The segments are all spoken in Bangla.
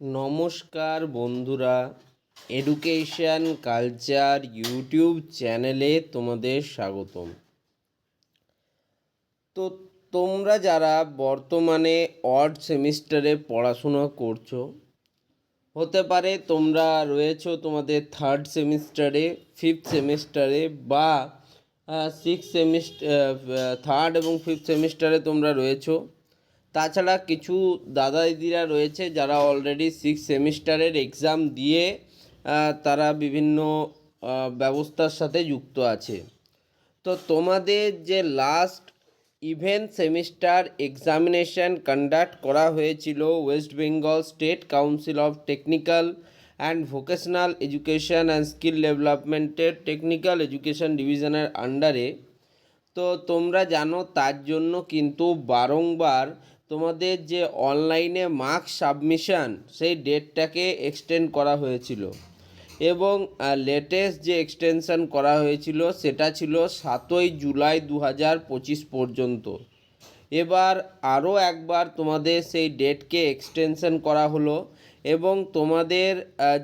নমস্কার বন্ধুরা এডুকেশন কালচার ইউটিউব চ্যানেলে তোমাদের স্বাগতম। তো তোমরা যারা বর্তমানে অড সেমিস্টারে পড়াশোনা করছ, হতে পারে তোমরা রয়েছো তোমাদের থার্ড সেমিস্টারে ফিফথ সেমিস্টারে বা সিক্স সেমিস্টার থার্ড এবং ফিফথ সেমিস্টারে তোমরা রয়েছো। তাছাড়া কিছু দাদা দিদিরা রয়েছে যারা অলরেডি সিক্স সেমিস্টারের এক্সাম দিয়ে তারা বিভিন্ন ব্যবস্থার সাথে যুক্ত আছে। তো তোমাদের যে last event semester examination conduct করা হয়েছিল West Bengal state council of technical and vocational education and skill ডেভেলপমেন্টের টেকনিক্যাল এডুকেশন ডিভিশনের আন্ডারে তো তোমরা জানো তার জন্য কিন্তু বারংবার তোমাদের যে অনলাইনে মার্কস সাবমিশন, সেই ডেটটাকে এক্সটেন্ড করা হয়েছিল। এবং লেটেস্ট যে এক্সটেনশান করা হয়েছিল, সেটা ছিল সাতই জুলাই দু হাজার পঁচিশ পর্যন্ত। এবার আরও একবার তোমাদের সেই ডেটকে এক্সটেনশন করা হলো এবং তোমাদের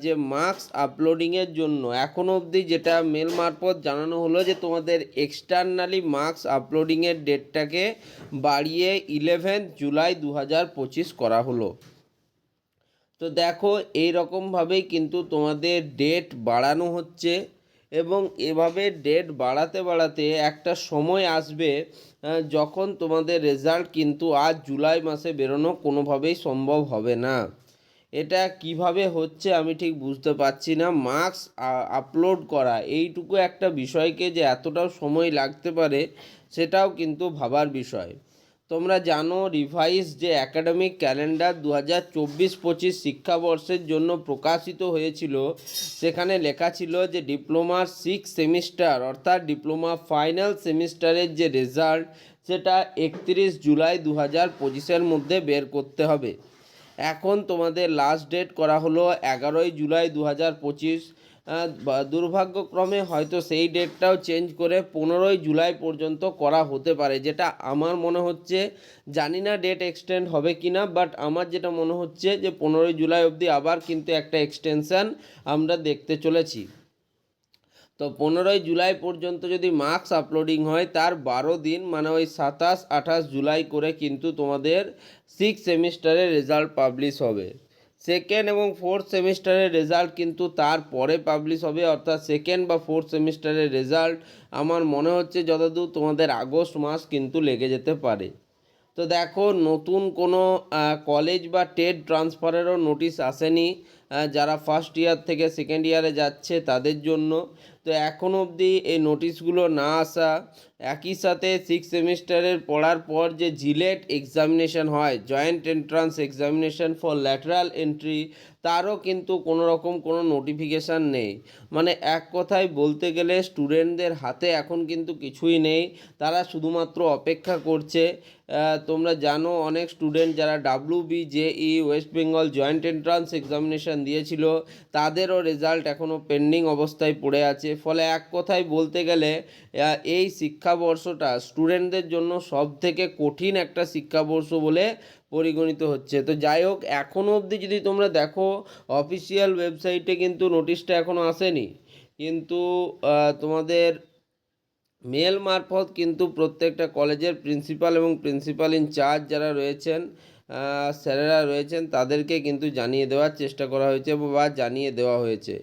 যে মার্কস আপলোডিংয়ের জন্য এখনও অবধি যেটা মেল মারফত জানানো হলো যে তোমাদের এক্সটার্নালি মার্কস আপলোডিংয়ের ডেটটাকে বাড়িয়ে ইলেভেন্থ জুলাই দু হাজার পঁচিশ করা হলো। তো দেখো এই রকমভাবেই কিন্তু তোমাদের ডেট বাড়ানো হচ্ছে। এবং এভাবে ডেট বাড়াতে বাড়াতে একটা সময় আসবে যখন তোমাদের রেজাল্ট কিন্তু আজ জুলাই মাসে বেরোনো কোনোভাবেই সম্ভব হবে না। এটা কীভাবে হচ্ছে আমি ঠিক বুঝতে পারছি না। মার্কস আপলোড করা এইটুকু একটা বিষয়কে যে এতটাও সময় লাগতে পারে, সেটাও কিন্তু ভাবার বিষয়। তোমরা জানো রিভাইস যে একাডেমিক ক্যালেন্ডার দু হাজার চব্বিশ পঁচিশ শিক্ষাবর্ষের জন্য প্রকাশিত হয়েছিল, সেখানে লেখা ছিল যে ডিপ্লোমার সিক্স সেমিস্টার অর্থাৎ ডিপ্লোমা ফাইনাল সেমিস্টারের যে রেজাল্ট সেটা একত্রিশ জুলাই দু হাজার পঁচিশের মধ্যে বের করতে হবে। এখন তোমাদের লাস্ট ডেট করা হলো এগারোই জুলাই দু হাজার পঁচিশ দুর্ভাগ্যক্রমে হয়তো সেই ডেটটাও চেঞ্জ করে পনেরোই জুলাই পর্যন্ত করা হতে পারে, যেটা আমার মনে হচ্ছে জানি না ডেট এক্সটেন্ড হবে কি না, বাট আমার যেটা মনে হচ্ছে যে পনেরোই জুলাই অবধি আবার কিন্তু একটা এক্সটেনশান আমরা দেখতে চলেছি। তো পনেরোই জুলাই পর্যন্ত যদি মার্কস আপলোডিং হয়, তার বারো দিন মানে ওই সাতাশ আঠাশ জুলাই করে কিন্তু তোমাদের সিক্স সেমিস্টারের রেজাল্ট পাবলিশ হবে। সেকেন্ড এবং ফোর্থ সেমিস্টারের রেজাল্ট কিন্তু তারপরে পাবলিশ হবে, অর্থাৎ সেকেন্ড বা ফোর্থ সেমিস্টারের রেজাল্ট আমার মনে হচ্ছে যতদূর তোমাদের আগস্ট মাস কিন্তু লেগে যেতে পারে। তো দেখো, নতুন কোনো কলেজ বা টেট ট্রান্সফারেরও নোটিশ আসেনি যারা ফার্স্ট ইয়ার থেকে সেকেন্ড ইয়ারে যাচ্ছে তাদের জন্য। তো এখন অবধি এই নোটিশগুলো না আসা, একই সাথে সিক্স সেমিস্টারের পড়ার পর যে জিলেট এক্সামিনেশন হয় joint entrance examination for lateral entry তারও কিন্তু কোনো রকম কোনো নোটিফিকেশান নেই। মানে এক কথায় বলতে গেলে স্টুডেন্টদের হাতে এখন কিন্তু কিছুই নেই। তারা শুধুমাত্র অপেক্ষা করছে। তোমরা জানো অনেক স্টুডেন্ট যারা W B J E West Bengal joint entrance examination দিয়েছিল, তাদেরও রেজাল্ট এখনও পেন্ডিং অবস্থায় পড়ে আছে। ফলে এক কথায় বলতে গেলে এই শিক্ষাবর্ষটা স্টুডেন্টদের জন্য সব থেকে কঠিন একটা শিক্ষাবর্ষ বলে পরিগণিত হচ্ছে। তো যাই হোক এখনও অবধি যদি তোমরা দেখো অফিসিয়াল ওয়েবসাইটে কিন্তু নোটিশটা এখনও আসেনি। কিন্তু তোমাদের মেল মারফত কিন্তু প্রত্যেকটা কলেজের প্রিন্সিপাল এবং প্রিন্সিপাল ইনচার্জ যারা রয়েছেন স্যারেরা রয়েছেন, তাদেরকে কিন্তু জানিয়ে দেওয়ার চেষ্টা করা হয়েছে বা জানিয়ে দেওয়া হয়েছে।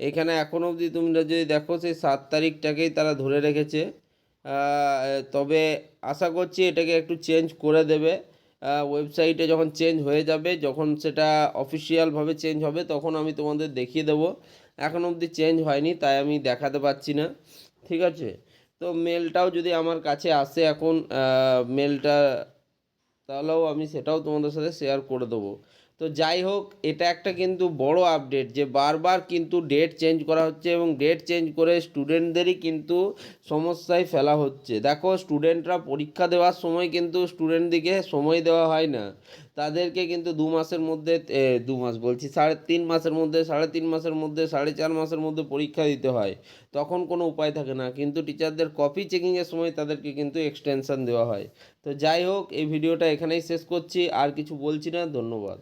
এখানে এখন অবধি তোমরা যদি দেখো সেই সাত তারিখটাকেই তারা ধরে রেখেছে। তবে আশা করছি এটাকে একটু চেঞ্জ করে দেবে। ওয়েবসাইটে যখন চেঞ্জ হয়ে যাবে, যখন সেটা অফিসিয়ালভাবে চেঞ্জ হবে, তখন আমি তোমাদের দেখিয়ে দেবো। এখন অবধি চেঞ্জ হয়নি, তাই আমি দেখাতে পারছি না। ঠিক আছে? তো মেলটাও যদি আমার কাছে আসে এখন মেলটা তাহলেও আমি সেটাও তোমাদের সাথে শেয়ার করে দেবো। তো যাই হোক, এটা একটা কিন্তু বড় আপডেট যে বারবার কিন্তু ডেট চেঞ্জ করা হচ্ছে এবং ডেট চেঞ্জ করে স্টুডেন্টদেরই কিন্তু সমস্যায় ফেলা হচ্ছে। দেখো স্টুডেন্টরা পরীক্ষা দেওয়ার সময় কিন্তু স্টুডেন্টদিকে সময় দেওয়া হয় না। তাদেরকে কিন্তু দু মাসের মধ্যে দু মাস বলছি, সাড়ে তিন মাসের মধ্যে, সাড়ে তিন মাসের মধ্যে, সাড়ে চার মাসের মধ্যে পরীক্ষা দিতে হয়। তখন কোনো উপায় থাকে না। কিন্তু টিচারদের কপি চেকিংয়ের সময় তাদেরকে কিন্তু এক্সটেনশন দেওয়া হয়। তো যাই হোক, এই ভিডিওটা এখানেই শেষ করছি। আর কিছু বলছি না, ধন্যবাদ।